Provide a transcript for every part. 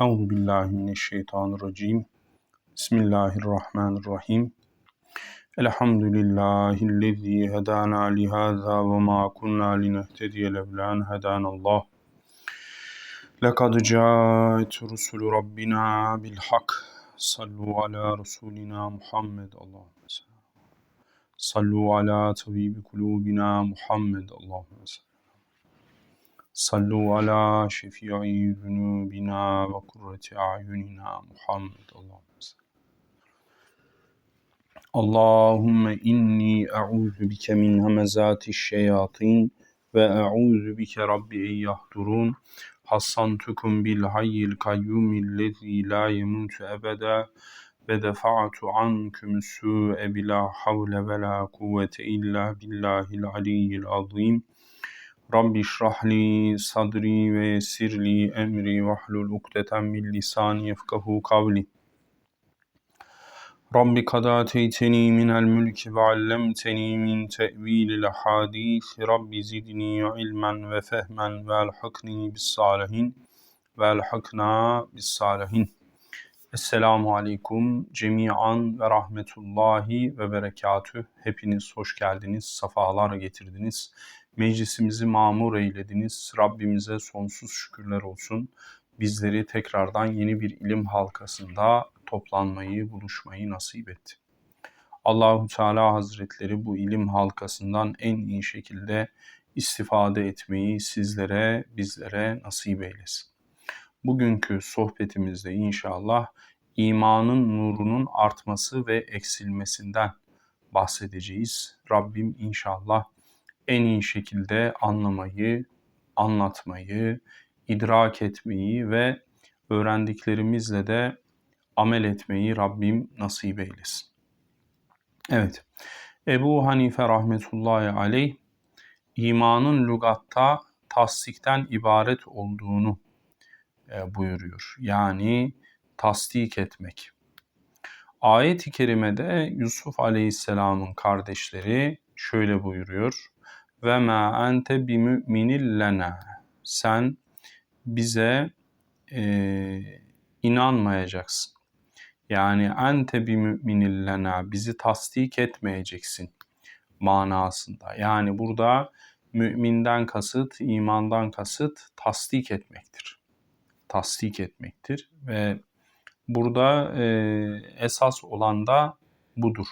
Euzu billahi mineşşeytanirracim. Bismillahirrahmanirrahim. Elhamdülillahi'llezî hedâna lihâzâ ve mâ kunnâ linehtediye levlâ en hedânallah. Lekad câet rusulü rabbina bil hak. Sallu ala Resulina Muhammed. Allahümme Sallu ala tabibi kulubina Muhammed. Allahümme Sallu ala şefi'i zunubina ve kurreti a'yunina Muhammed. Allahümme Allahümme inni e'udhu bike min hemezati şeyatin ve e'udhu bike rabbi yahdurun. Hassantukum bil hayyil kayyumillezî la yemutu ebeda ve defa'tu ankum su'e bila havle ve la kuvvete illa billahil aliyyil azim. Rabbi şrahli sadri ve yessirli emri ve hlul ukdeten min lisani yefkahu kavli. Rabbi kad ateyteni minel mülki ve allemteni min te'vilil hadis. Rabbi zidni ilmen ve fehmen ve elhakni bis salihin ve elhakna bis salihin. Esselamu Aleyküm cemiyan ve rahmetullahi ve berekatüh. Hepiniz hoş geldiniz, safalar getirdiniz. Meclisimizi mamur eylediniz. Rabbimize sonsuz şükürler olsun. Bizleri tekrardan yeni bir ilim halkasında toplanmayı, buluşmayı nasip etti. Allahu Teala Hazretleri bu ilim halkasından en iyi şekilde istifade etmeyi sizlere, bizlere nasip eylesin. Bugünkü sohbetimizde inşallah imanın nurunun artması ve eksilmesinden bahsedeceğiz. Rabbim inşallah en iyi şekilde anlamayı, anlatmayı, idrak etmeyi ve öğrendiklerimizle de amel etmeyi Rabbim nasip eylesin. Evet, Ebu Hanife rahmetullahi aleyh imanın lügatta tasdikten ibaret olduğunu e, buyuruyor. Yani tasdik etmek. Ayet-i kerimede Yusuf aleyhisselamın kardeşleri şöyle buyuruyor. Ve ma ente bi müminil lena. Sen bize e, inanmayacaksın. Yani ente bi müminil lena. Bizi tasdik etmeyeceksin manasında. Yani burada müminden kasıt, imandan kasıt tasdik etmektir. Tasdik etmektir ve burada e, esas olan da budur.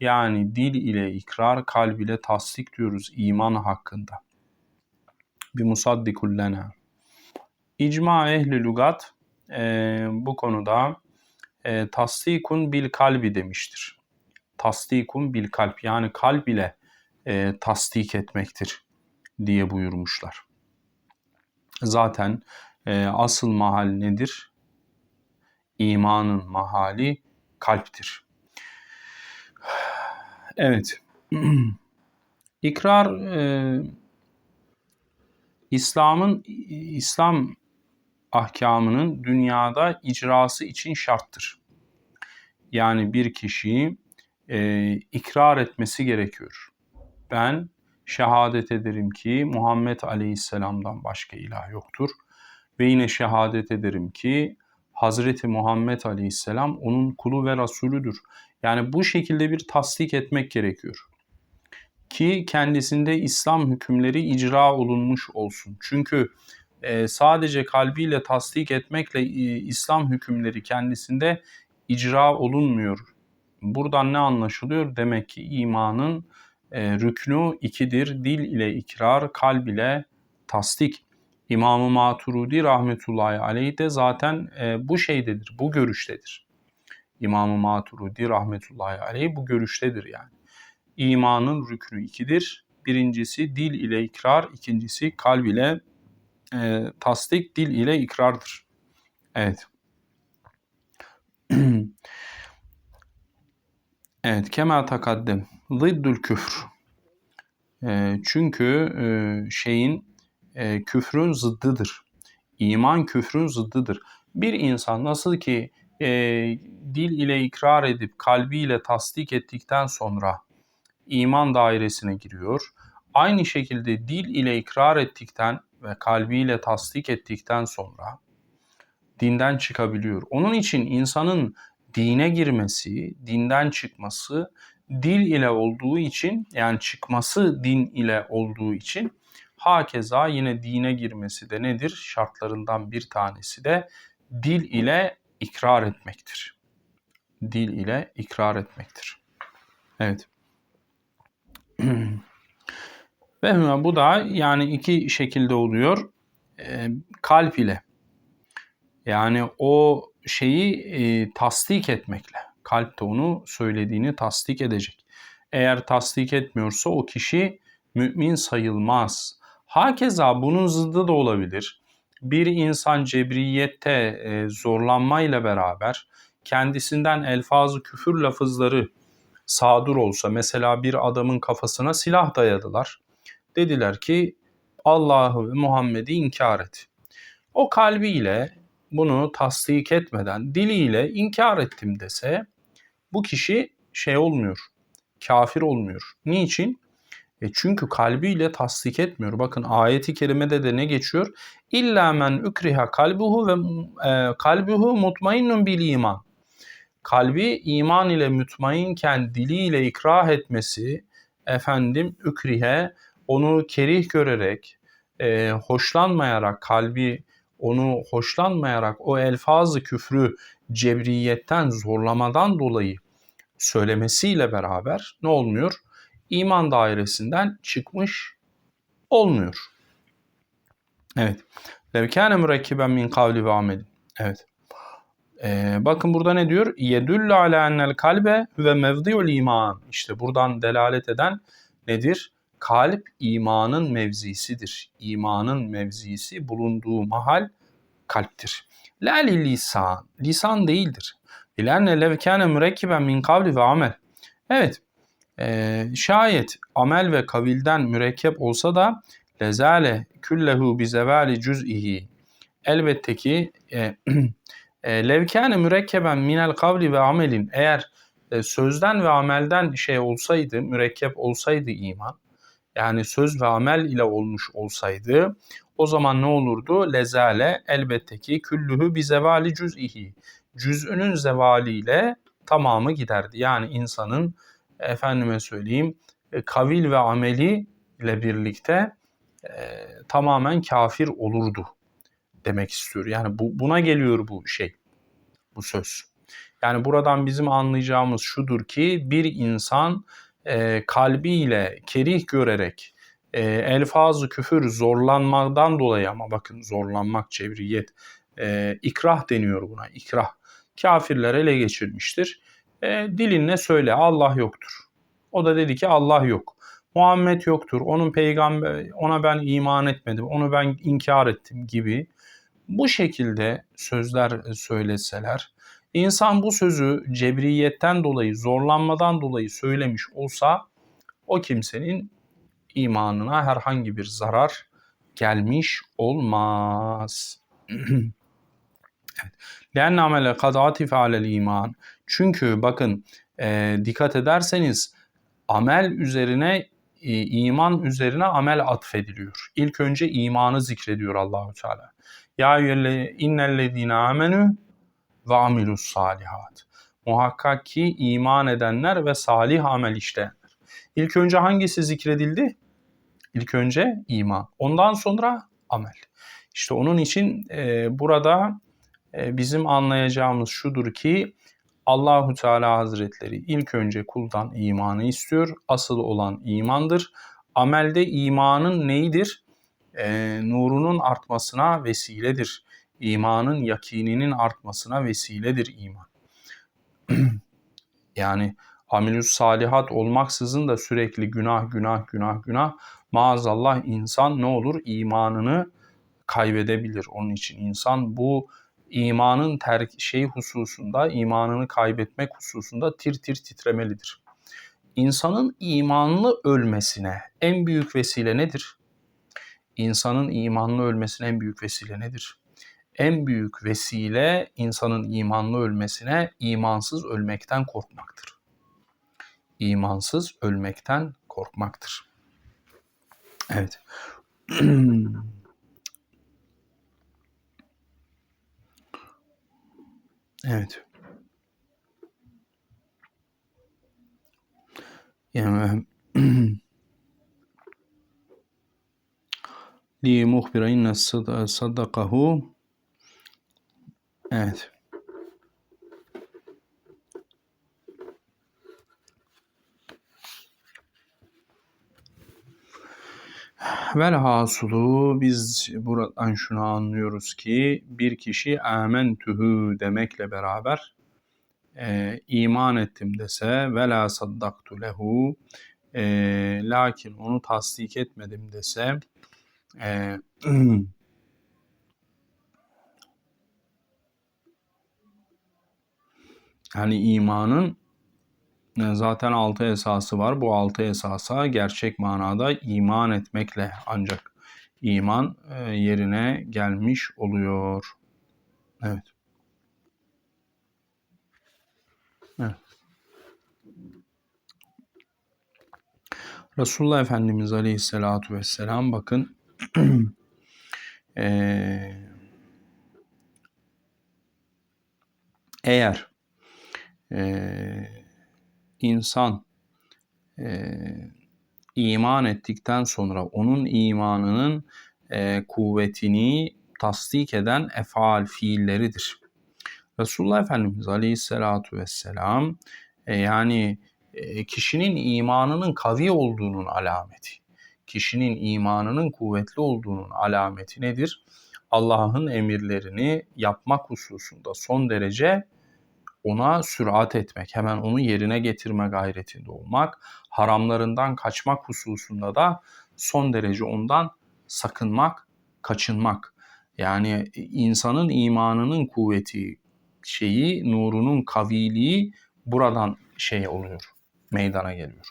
Yani dil ile ikrar, kalb ile tasdik diyoruz iman hakkında. Bir musaddikul lena. İcma ehli lugat e, bu konuda e, tasdikun bil kalbi demiştir. Tasdikun bil kalp yani kalb ile e, tasdik etmektir diye buyurmuşlar. Zaten e, asıl mahal nedir? İmanın mahali kalptir. Evet. İkrar e, İslam'ın İslam ahkamının dünyada icrası için şarttır. Yani bir kişi e, ikrar etmesi gerekiyor. Ben şehadet ederim ki Muhammed Aleyhisselam'dan başka ilah yoktur. Ve yine şehadet ederim ki Hazreti Muhammed Aleyhisselam onun kulu ve Resulüdür. Yani bu şekilde bir tasdik etmek gerekiyor. Ki kendisinde İslam hükümleri icra olunmuş olsun. Çünkü e, sadece kalbiyle tasdik etmekle e, İslam hükümleri kendisinde icra olunmuyor. Buradan ne anlaşılıyor? Demek ki imanın e, rüknü ikidir. Dil ile ikrar, kalb ile tasdik. İmam-ı Maturudi rahmetullahi aleyh de zaten e, bu şeydedir, bu görüştedir. İmam-ı Maturidi rahmetullahi aleyh bu görüştedir yani. İmanın rüknü ikidir. Birincisi dil ile ikrar, ikincisi kalb ile e, tasdik, dil ile ikrardır. Evet. evet, kema takaddem. Ziddül küfr. E, çünkü e, şeyin e, küfrün zıddıdır. İman küfrün zıddıdır. Bir insan nasıl ki e, dil ile ikrar edip kalbiyle tasdik ettikten sonra iman dairesine giriyor. Aynı şekilde dil ile ikrar ettikten ve kalbiyle tasdik ettikten sonra dinden çıkabiliyor. Onun için insanın dine girmesi, dinden çıkması dil ile olduğu için yani çıkması din ile olduğu için hakeza yine dine girmesi de nedir? Şartlarından bir tanesi de dil ile ikrar etmektir. Dil ile ikrar etmektir. Evet. Ve bu da yani iki şekilde oluyor. E, kalp ile. Yani o şeyi e, tasdik etmekle. Kalp de onu söylediğini tasdik edecek. Eğer tasdik etmiyorsa o kişi mümin sayılmaz. Hakeza bunun zıddı da olabilir. Bir insan cebriyette e, zorlanmayla beraber kendisinden elfazı küfür lafızları sadur olsa mesela bir adamın kafasına silah dayadılar. Dediler ki Allah'ı ve Muhammed'i inkar et. O kalbiyle bunu tasdik etmeden diliyle inkar ettim dese bu kişi şey olmuyor. Kafir olmuyor. Niçin? E çünkü kalbiyle tasdik etmiyor. Bakın ayeti kerimede de ne geçiyor? İlla men ukriha kalbuhu ve e, kalbuhu mutmainnun bil iman. Kalbi iman ile mutmainken diliyle ikrah etmesi efendim ukrihe onu kerih görerek e, hoşlanmayarak kalbi onu hoşlanmayarak o elfazı küfrü cebriyetten zorlamadan dolayı söylemesiyle beraber ne olmuyor? İman dairesinden çıkmış olmuyor. Evet. Levkâne mürekkiben min kavli ve amelin. Evet. Ee, bakın burada ne diyor? Yedullu ala ennel kalbe ve mevdiul iman. İşte buradan delalet eden nedir? Kalp imanın mevzisidir. İmanın mevzisi bulunduğu mahal kalptir. La lisan. Lisan değildir. İlerne levkâne mürekkiben min kavli ve amel. Evet. E, şayet amel ve kavilden mürekkep olsa da lezale küllehu bi zevali cüz'ihi. Elbette ki e, e, levkâne mürekkeben minel kavli ve amelin eğer e, sözden ve amelden şey olsaydı, mürekkep olsaydı iman, yani söz ve amel ile olmuş olsaydı o zaman ne olurdu? Lezale elbette ki küllühü bi zevali cüz'ihi. Cüz'ünün zevaliyle tamamı giderdi. Yani insanın efendime söyleyeyim e, kavil ve ameli ile birlikte e, tamamen kafir olurdu demek istiyor. Yani bu, buna geliyor bu şey, bu söz. Yani buradan bizim anlayacağımız şudur ki bir insan e, kalbiyle kerih görerek e, elfazı küfür zorlanmadan dolayı ama bakın zorlanmak cevriyet e, ikrah deniyor buna ikrah kafirler ele geçirmiştir. E, dilinle söyle Allah yoktur. O da dedi ki Allah yok. Muhammed yoktur. Onun peygamber ona ben iman etmedim. Onu ben inkar ettim gibi bu şekilde sözler söyleseler insan bu sözü cebriyetten dolayı, zorlanmadan dolayı söylemiş olsa o kimsenin imanına herhangi bir zarar gelmiş olmaz. evet. لَاَنَّ عَمَلَ قَدْ عَتِفَ عَلَى iman. çünkü bakın e, dikkat ederseniz amel üzerine e, iman üzerine amel atfediliyor. İlk önce imanı zikrediyor Allahu Teala. Ya innellezine amenu ve amilus salihat. Muhakkak ki iman edenler ve salih amel işleyenler. İlk önce hangisi zikredildi? İlk önce iman. Ondan sonra amel. İşte onun için e, burada e, bizim anlayacağımız şudur ki Allahu Teala Hazretleri ilk önce kuldan imanı istiyor. Asıl olan imandır. Amelde imanın neyidir? E, nurunun artmasına vesiledir. İmanın yakininin artmasına vesiledir iman. yani amelüs salihat olmaksızın da sürekli günah günah günah günah maazallah insan ne olur imanını kaybedebilir. Onun için insan bu imanın terk şey hususunda, imanını kaybetmek hususunda tir tir titremelidir. İnsanın imanlı ölmesine en büyük vesile nedir? İnsanın imanlı ölmesine en büyük vesile nedir? En büyük vesile insanın imanlı ölmesine imansız ölmekten korkmaktır. İmansız ölmekten korkmaktır. Evet. Evet. Yani li muhbira inne sadakahu Evet. Velhasulu biz buradan şunu anlıyoruz ki bir kişi amentühü demekle beraber e, iman ettim dese ve la saddaktu lehu e, lakin onu tasdik etmedim dese e, yani imanın zaten altı esası var. Bu altı esasa gerçek manada iman etmekle ancak iman e, yerine gelmiş oluyor. Evet. Evet. Resulullah Efendimiz Aleyhisselatü Vesselam bakın ee, eğer e, insan e, iman ettikten sonra onun imanının e, kuvvetini tasdik eden efal fiilleridir. Resulullah Efendimiz Aleyhisselatü Vesselam e, yani e, kişinin imanının kavi olduğunun alameti. Kişinin imanının kuvvetli olduğunun alameti nedir? Allah'ın emirlerini yapmak hususunda son derece ona sürat etmek, hemen onu yerine getirme gayretinde olmak, haramlarından kaçmak hususunda da son derece ondan sakınmak, kaçınmak. Yani insanın imanının kuvveti, şeyi, nurunun kaviliği buradan şey oluyor, meydana geliyor.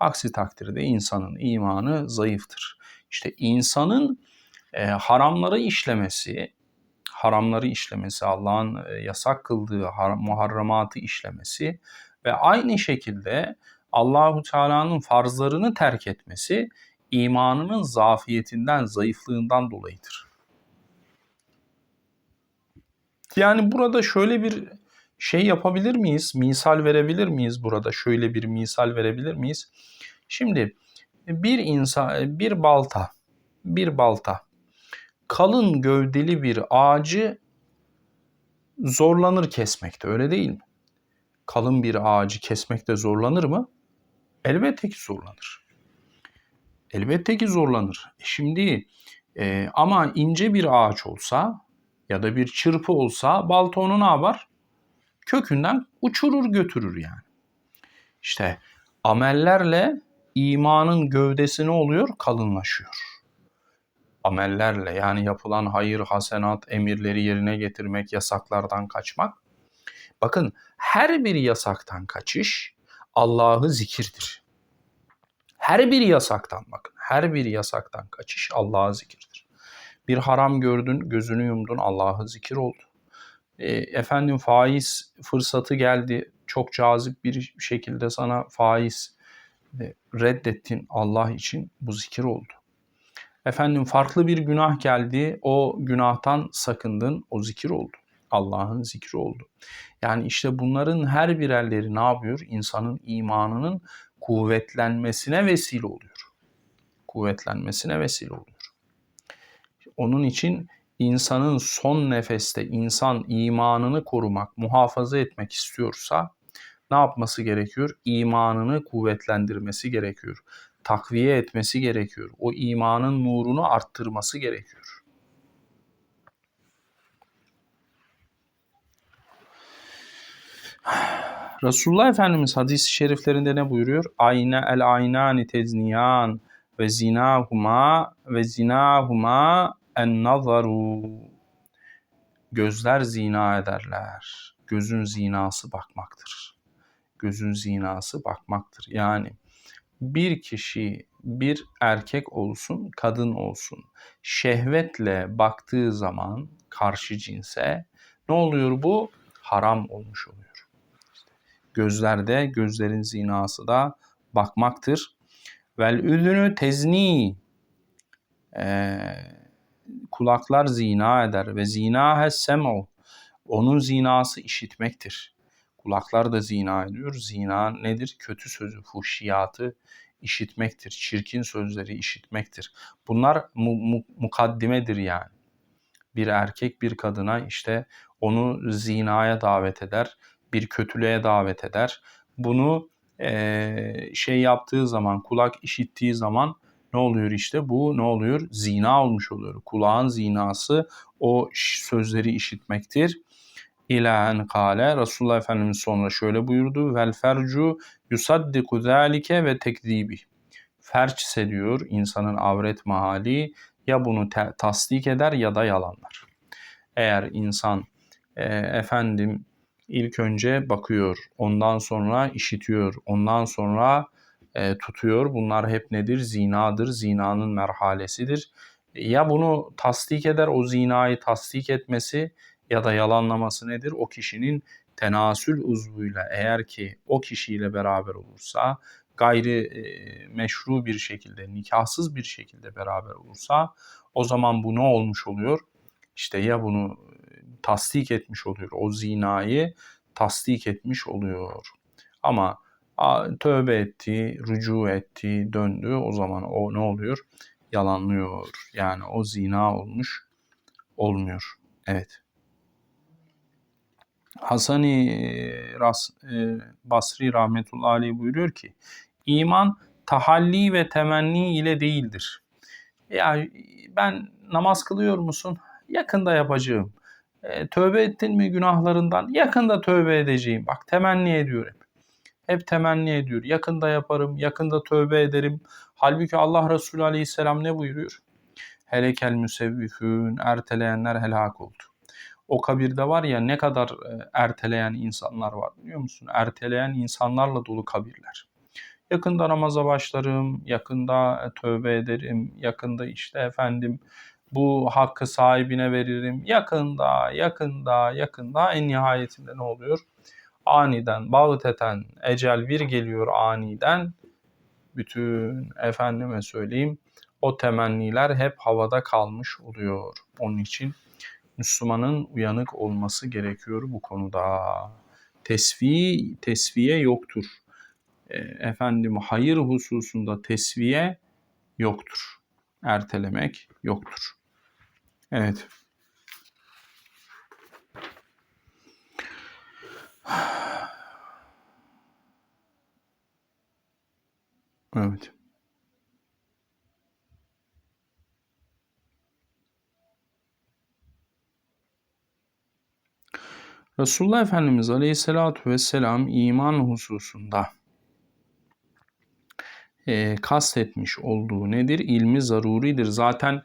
Aksi takdirde insanın imanı zayıftır. İşte insanın e, haramları işlemesi, haramları işlemesi, Allah'ın e, yasak kıldığı muharramatı işlemesi ve aynı şekilde Allahu Teala'nın farzlarını terk etmesi imanının zafiyetinden, zayıflığından dolayıdır. Yani burada şöyle bir şey yapabilir miyiz? Misal verebilir miyiz burada? Şöyle bir misal verebilir miyiz? Şimdi bir insan bir balta bir balta kalın gövdeli bir ağacı zorlanır kesmekte öyle değil mi? Kalın bir ağacı kesmekte zorlanır mı? Elbette ki zorlanır. Elbette ki zorlanır. E şimdi e, ama ince bir ağaç olsa ya da bir çırpı olsa balta onu ne yapar? Kökünden uçurur götürür yani. İşte amellerle imanın gövdesi ne oluyor? Kalınlaşıyor amellerle yani yapılan hayır, hasenat, emirleri yerine getirmek, yasaklardan kaçmak. Bakın her bir yasaktan kaçış Allah'ı zikirdir. Her bir yasaktan bakın, her bir yasaktan kaçış Allah'ı zikirdir. Bir haram gördün, gözünü yumdun, Allah'ı zikir oldu. E, efendim faiz fırsatı geldi, çok cazip bir şekilde sana faiz reddettin Allah için bu zikir oldu. Efendim farklı bir günah geldi, o günahtan sakındın, o zikir oldu. Allah'ın zikri oldu. Yani işte bunların her birerleri ne yapıyor? İnsanın imanının kuvvetlenmesine vesile oluyor. Kuvvetlenmesine vesile oluyor. Onun için insanın son nefeste insan imanını korumak, muhafaza etmek istiyorsa ne yapması gerekiyor? İmanını kuvvetlendirmesi gerekiyor takviye etmesi gerekiyor. O imanın nurunu arttırması gerekiyor. Resulullah Efendimiz hadis-i şeriflerinde ne buyuruyor? Ayna el aynani tezniyan ve zinahuma ve zinahuma en nazaru. Gözler zina ederler. Gözün zinası bakmaktır. Gözün zinası bakmaktır. Yani bir kişi bir erkek olsun, kadın olsun şehvetle baktığı zaman karşı cinse ne oluyor bu? Haram olmuş oluyor. gözlerde gözlerin zinası da bakmaktır. Vel üdünü tezni ee, kulaklar zina eder ve zina sem'u Onun zinası işitmektir. Kulaklar da zina ediyor. Zina nedir? Kötü sözü, fuhşiyatı işitmektir. Çirkin sözleri işitmektir. Bunlar mu, mu, mukaddimedir yani. Bir erkek bir kadına işte onu zinaya davet eder, bir kötülüğe davet eder. Bunu e, şey yaptığı zaman, kulak işittiği zaman ne oluyor işte bu ne oluyor? Zina olmuş oluyor. Kulağın zinası o sözleri işitmektir. İlâ en kâle Resulullah Efendimiz sonra şöyle buyurdu. Vel fercu yusaddiku zâlike ve tekzibi. Ferç ise diyor insanın avret mahali ya bunu tasdik eder ya da yalanlar. Eğer insan e, efendim ilk önce bakıyor, ondan sonra işitiyor, ondan sonra e, tutuyor. Bunlar hep nedir? Zinadır, zinanın merhalesidir. Ya bunu tasdik eder, o zinayı tasdik etmesi ya da yalanlaması nedir? O kişinin tenasül uzvuyla eğer ki o kişiyle beraber olursa, gayri e, meşru bir şekilde, nikahsız bir şekilde beraber olursa o zaman bu ne olmuş oluyor? İşte ya bunu tasdik etmiş oluyor. O zinayı tasdik etmiş oluyor. Ama tövbe etti, rücu etti, döndü. O zaman o ne oluyor? Yalanlıyor. Yani o zina olmuş olmuyor. Evet. Hasani Ras, e, Basri rahmetullahi aleyh buyuruyor ki iman tahalli ve temenni ile değildir. Ya ben namaz kılıyor musun? Yakında yapacağım. E, tövbe ettin mi günahlarından? Yakında tövbe edeceğim. Bak temenni ediyor hep. Hep temenni ediyor. Yakında yaparım, yakında tövbe ederim. Halbuki Allah Resulü Aleyhisselam ne buyuruyor? Helekel müsevvifün, erteleyenler helak oldu. O kabirde var ya ne kadar e, erteleyen insanlar var biliyor musun? Erteleyen insanlarla dolu kabirler. Yakında namaza başlarım, yakında tövbe ederim, yakında işte efendim bu hakkı sahibine veririm. Yakında, yakında, yakında en nihayetinde ne oluyor? Aniden, bağıteten, ecel bir geliyor aniden. Bütün efendime söyleyeyim o temenniler hep havada kalmış oluyor. Onun için Müslümanın uyanık olması gerekiyor bu konuda. Tesvi, tesviye yoktur. E, efendim hayır hususunda tesviye yoktur. Ertelemek yoktur. Evet. Evet. Resulullah Efendimiz Aleyhisselatü Vesselam iman hususunda e, kastetmiş olduğu nedir? İlmi zaruridir. Zaten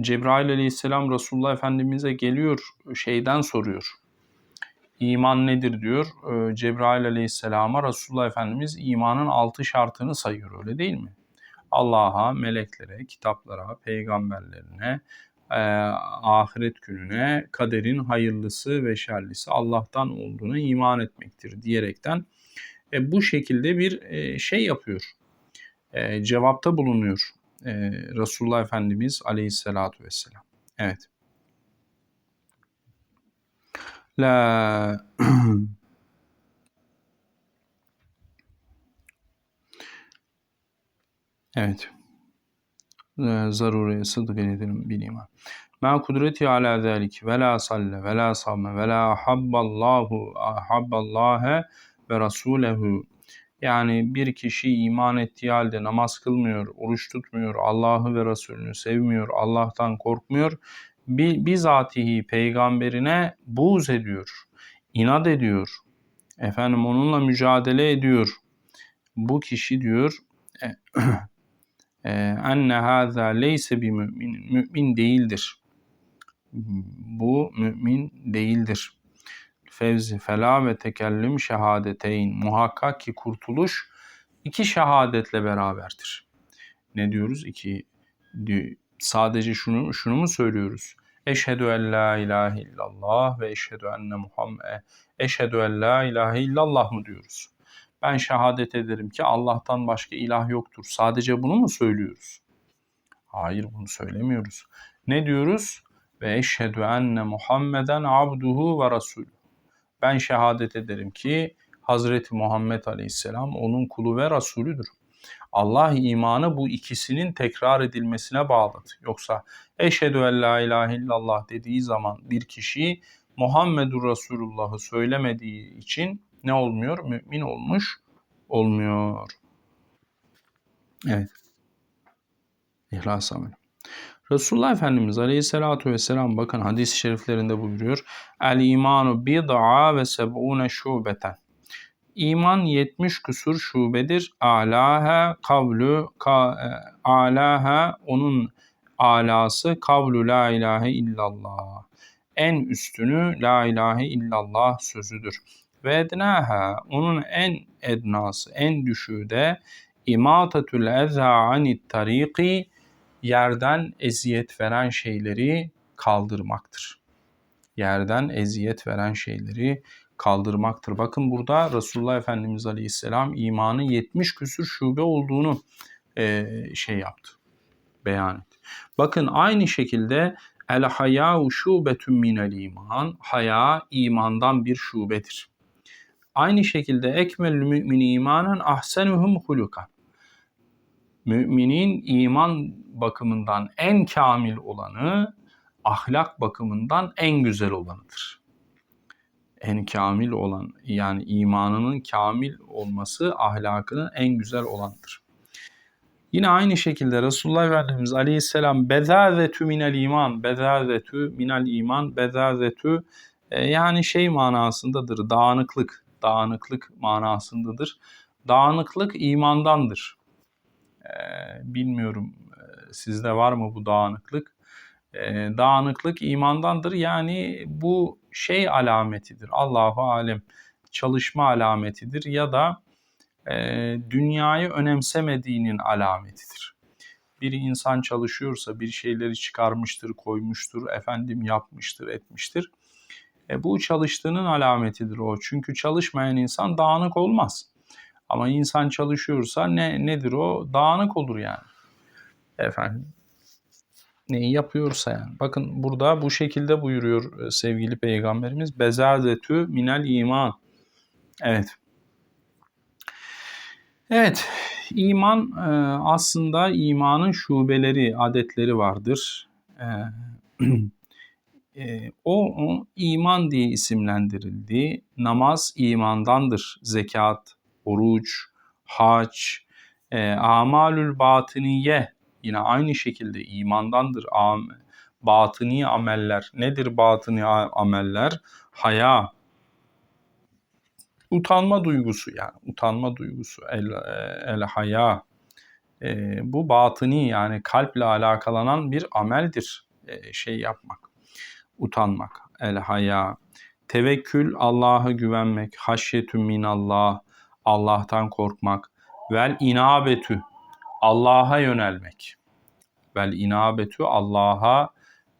Cebrail aleyhisselam Resulullah Efendimiz'e geliyor şeyden soruyor. İman nedir diyor. Ee, Cebrail aleyhisselama Resulullah Efendimiz imanın altı şartını sayıyor öyle değil mi? Allah'a, meleklere, kitaplara, peygamberlerine, e, ahiret gününe, kaderin hayırlısı ve şerlisi Allah'tan olduğuna iman etmektir diyerekten e, bu şekilde bir e, şey yapıyor. E, cevapta bulunuyor e, Resulullah Efendimiz aleyhissalatu vesselam. Evet. La Evet. Zaruri sıdk edelim bil iman. Ma kudreti ala zalik ve la salle ve la samme ve la habballahu ahabballâhe ve rasulehu yani bir kişi iman ettiği halde namaz kılmıyor, oruç tutmuyor, Allah'ı ve Resulünü sevmiyor, Allah'tan korkmuyor. Bizatihi peygamberine buğz ediyor, inat ediyor. Efendim onunla mücadele ediyor. Bu kişi diyor enne hâzâ leyse bir mümin. Mümin değildir. Bu mümin değildir fevzi fela ve tekellüm şehadeteyn. Muhakkak ki kurtuluş iki şehadetle beraberdir. Ne diyoruz? İki sadece şunu şunu mu söylüyoruz? Eşhedü en la ilahe illallah ve eşhedü enne Muhammed eşhedü en la ilahe illallah mı diyoruz? Ben şehadet ederim ki Allah'tan başka ilah yoktur. Sadece bunu mu söylüyoruz? Hayır bunu söylemiyoruz. Ne diyoruz? ve eşhedü enne Muhammeden abduhu ve rasulü. Ben şehadet ederim ki Hazreti Muhammed Aleyhisselam onun kulu ve Resulüdür. Allah imanı bu ikisinin tekrar edilmesine bağladı. Yoksa eşhedü en la ilahe illallah dediği zaman bir kişi Muhammedur Resulullah'ı söylemediği için ne olmuyor? Mümin olmuş olmuyor. Evet. İhlas ameli. Resulullah Efendimiz Aleyhisselatü Vesselam bakın hadis-i şeriflerinde buyuruyor. El imanu bid'a ve seb'une şubeten. İman 70 küsur şubedir. Alaha kavlu ka, e, alaha onun alası kavlu la ilahe illallah. En üstünü la ilahe illallah sözüdür. Ve ednaha onun en ednası, en düşüğü de imatetül eza anit tariki yerden eziyet veren şeyleri kaldırmaktır. Yerden eziyet veren şeyleri kaldırmaktır. Bakın burada Resulullah Efendimiz Aleyhisselam imanın 70 küsür şube olduğunu e, şey yaptı. Beyan etti. Bakın aynı şekilde el hayâ şubetun minel iman. Haya imandan bir şubedir. Aynı şekilde ekmelü mümini imanen ahsenuhum hulukan. Müminin iman bakımından en kamil olanı ahlak bakımından en güzel olanıdır. En kamil olan yani imanının kamil olması ahlakının en güzel olanıdır. Yine aynı şekilde Resulullah Efendimiz Aleyhisselam bezazetü minel iman, bezazetü minel iman, bezazetü e, yani şey manasındadır, dağınıklık, dağınıklık manasındadır. Dağınıklık imandandır. Ee, bilmiyorum e, sizde var mı bu dağınıklık? Ee, dağınıklık imandandır. Yani bu şey alametidir. Allahu alem çalışma alametidir ya da e, dünyayı önemsemediğinin alametidir. Bir insan çalışıyorsa bir şeyleri çıkarmıştır, koymuştur, efendim yapmıştır, etmiştir. E, bu çalıştığının alametidir o. Çünkü çalışmayan insan dağınık olmaz. Ama insan çalışıyorsa ne nedir o? Dağınık olur yani. Efendim neyi yapıyorsa yani. Bakın burada bu şekilde buyuruyor e, sevgili peygamberimiz. Bezadetü minel iman. Evet. Evet. İman e, aslında imanın şubeleri, adetleri vardır. E, o, o iman diye isimlendirildi. Namaz imandandır. Zekat, oruç, hac, e, amalül batiniye yine aynı şekilde imandandır. Am, batıni ameller. Nedir batıni ameller? Haya, utanma duygusu yani utanma duygusu el, el haya e, bu batıni yani kalple alakalanan bir ameldir e, şey yapmak utanmak el haya tevekkül Allah'a güvenmek haşyetü minallah Allah'tan korkmak. Vel inabetü Allah'a yönelmek. Vel inabetü Allah'a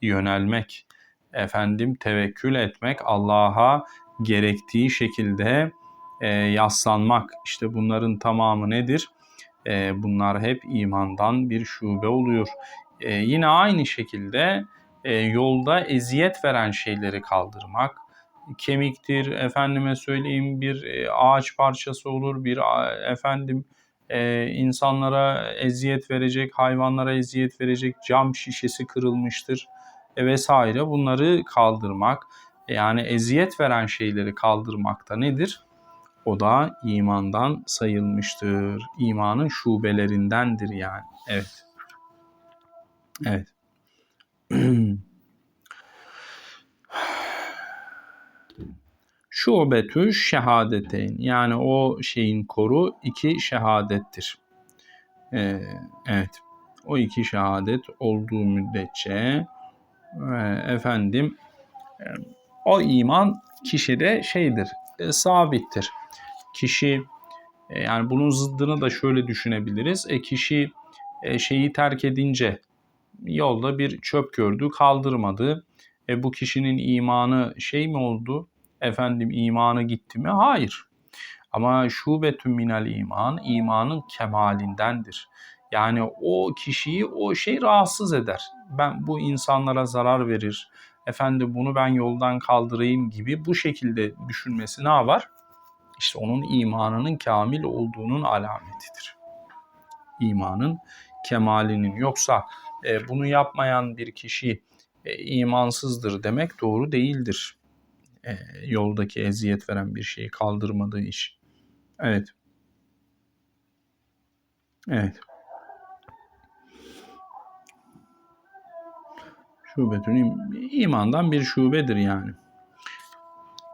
yönelmek. Efendim tevekkül etmek, Allah'a gerektiği şekilde e, yaslanmak. İşte bunların tamamı nedir? E, bunlar hep imandan bir şube oluyor. E, yine aynı şekilde e, yolda eziyet veren şeyleri kaldırmak, kemiktir, efendime söyleyeyim bir e, ağaç parçası olur, bir efendim e, insanlara eziyet verecek, hayvanlara eziyet verecek cam şişesi kırılmıştır e, vesaire. Bunları kaldırmak, yani eziyet veren şeyleri kaldırmakta nedir? O da imandan sayılmıştır. İmanın şubelerindendir yani. Evet. Evet. Şubetü şehadeteyn yani o şeyin koru iki şehadettir. Ee, evet o iki şehadet olduğu müddetçe e, efendim e, o iman kişide şeydir e, sabittir. Kişi e, yani bunun zıddını da şöyle düşünebiliriz. E, kişi e, şeyi terk edince yolda bir çöp gördü kaldırmadı. E, bu kişinin imanı şey mi oldu? efendim imanı gitti mi? Hayır. Ama şubetün minel iman, imanın kemalindendir. Yani o kişiyi o şey rahatsız eder. ben bu insanlara zarar verir. Efendim bunu ben yoldan kaldırayım gibi bu şekilde düşünmesi ne var? İşte onun imanının kamil olduğunun alametidir. İmanın kemalinin yoksa e, bunu yapmayan bir kişi e, imansızdır demek doğru değildir. E, yoldaki eziyet veren bir şeyi kaldırmadığı iş. Evet. Evet. Şubetün imandan bir şubedir yani.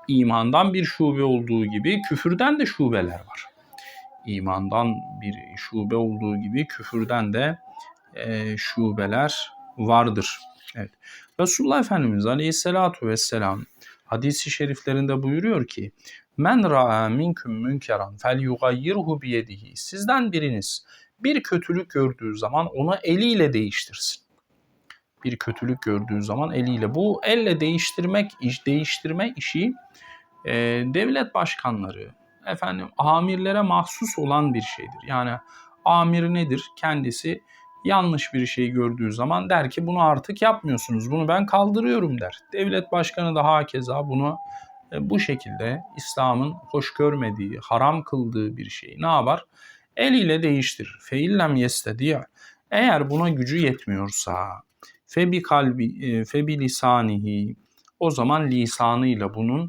İmandan bir şube olduğu gibi küfürden de şubeler var. İmandan bir şube olduğu gibi küfürden de e, şubeler vardır. Evet. Resulullah Efendimiz Aleyhisselatu Vesselam hadisi şeriflerinde buyuruyor ki Men ra'a minkum münkeran fel yugayyirhu biyedihi. Sizden biriniz bir kötülük gördüğü zaman onu eliyle değiştirsin. Bir kötülük gördüğü zaman eliyle. Bu elle değiştirmek, iş değiştirme işi e, devlet başkanları, efendim amirlere mahsus olan bir şeydir. Yani amir nedir? Kendisi yanlış bir şey gördüğü zaman der ki bunu artık yapmıyorsunuz. Bunu ben kaldırıyorum der. Devlet başkanı da hakeza bunu e, bu şekilde İslam'ın hoş görmediği, haram kıldığı bir şeyi ne yapar? Eliyle değiştirir. Feillem yestediye. Eğer buna gücü yetmiyorsa febi kalbi e, febi lisanihi o zaman lisanıyla bunun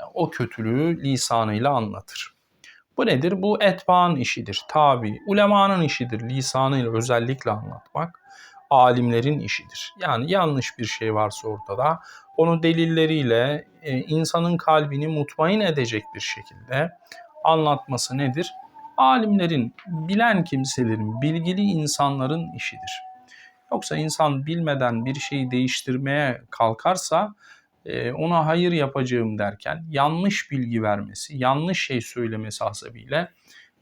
e, o kötülüğü lisanıyla anlatır. Bu nedir? Bu etbaan işidir. Tabi, ulemanın işidir. Lisanıyla özellikle anlatmak alimlerin işidir. Yani yanlış bir şey varsa ortada onu delilleriyle e, insanın kalbini mutmain edecek bir şekilde anlatması nedir? Alimlerin, bilen kimselerin, bilgili insanların işidir. Yoksa insan bilmeden bir şeyi değiştirmeye kalkarsa ona hayır yapacağım derken yanlış bilgi vermesi, yanlış şey söylemesi hasebiyle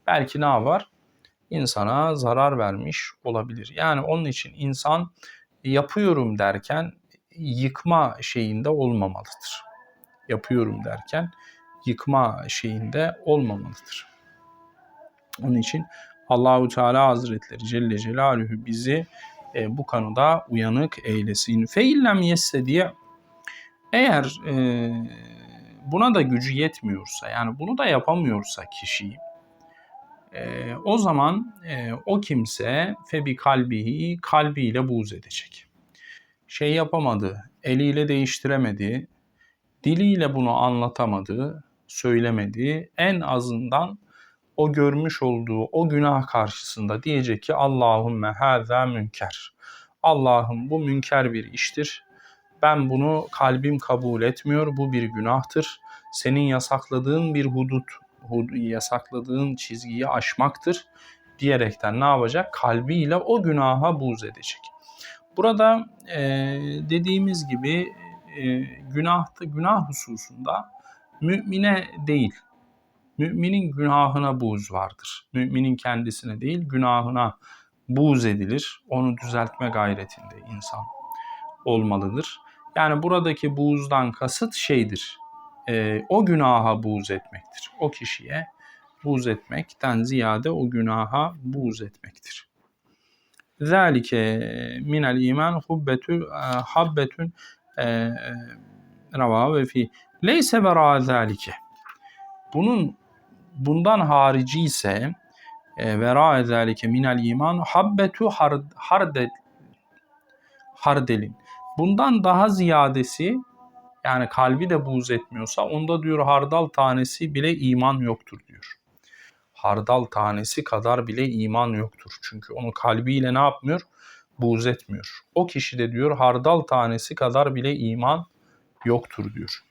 belki ne yapar? İnsana zarar vermiş olabilir. Yani onun için insan yapıyorum derken yıkma şeyinde olmamalıdır. Yapıyorum derken yıkma şeyinde olmamalıdır. Onun için Allahu Teala Hazretleri Celle Celaluhu bizi e, bu konuda uyanık eylesin. Feillem yesse diye eğer e, buna da gücü yetmiyorsa yani bunu da yapamıyorsa kişi e, o zaman e, o kimse febi kalbihi kalbiyle buğz edecek. Şey yapamadı, eliyle değiştiremedi, diliyle bunu anlatamadı, söylemedi. En azından o görmüş olduğu o günah karşısında diyecek ki Allahümme hâzâ münker. Allah'ım bu münker bir iştir ben bunu kalbim kabul etmiyor. Bu bir günahtır. Senin yasakladığın bir hudut, hud, yasakladığın çizgiyi aşmaktır diyerekten ne yapacak? Kalbiyle o günaha buz edecek. Burada e, dediğimiz gibi e, günah, günah hususunda mümine değil, müminin günahına buz vardır. Müminin kendisine değil, günahına buz edilir. Onu düzeltme gayretinde insan olmalıdır. Yani buradaki buğzdan kasıt şeydir. E, o günaha buğz etmektir. O kişiye buğz etmekten ziyade o günaha buğz etmektir. Zalike minel iman hubbetül e, habbetün rava ve fi leyse vera zalike. Bunun bundan harici ise e, vera zalike minel iman habbetu hard, hardelin Bundan daha ziyadesi yani kalbi de buğz etmiyorsa onda diyor hardal tanesi bile iman yoktur diyor. Hardal tanesi kadar bile iman yoktur. Çünkü onu kalbiyle ne yapmıyor? Buğz etmiyor. O kişi de diyor hardal tanesi kadar bile iman yoktur diyor.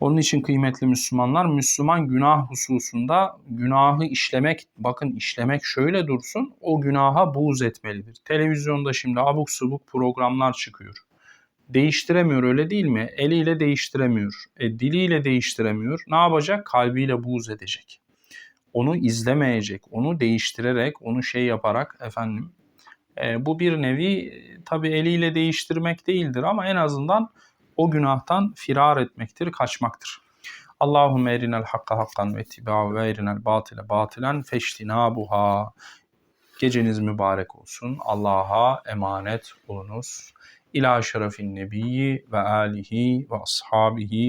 Onun için kıymetli Müslümanlar Müslüman günah hususunda günahı işlemek bakın işlemek şöyle dursun o günaha buğz etmelidir. Televizyonda şimdi abuk subuk programlar çıkıyor. Değiştiremiyor öyle değil mi? Eliyle değiştiremiyor. E, diliyle değiştiremiyor. Ne yapacak? Kalbiyle buğz edecek. Onu izlemeyecek. Onu değiştirerek, onu şey yaparak efendim. E, bu bir nevi tabi eliyle değiştirmek değildir ama en azından o günahtan firar etmektir, kaçmaktır. Allahümme erinel hakka hakkan ve tibâ ve erinel batile batilen feştinabuha. Geceniz mübarek olsun. Allah'a emanet olunuz. İlâ şerefin nebiyyi ve âlihi ve ashabihi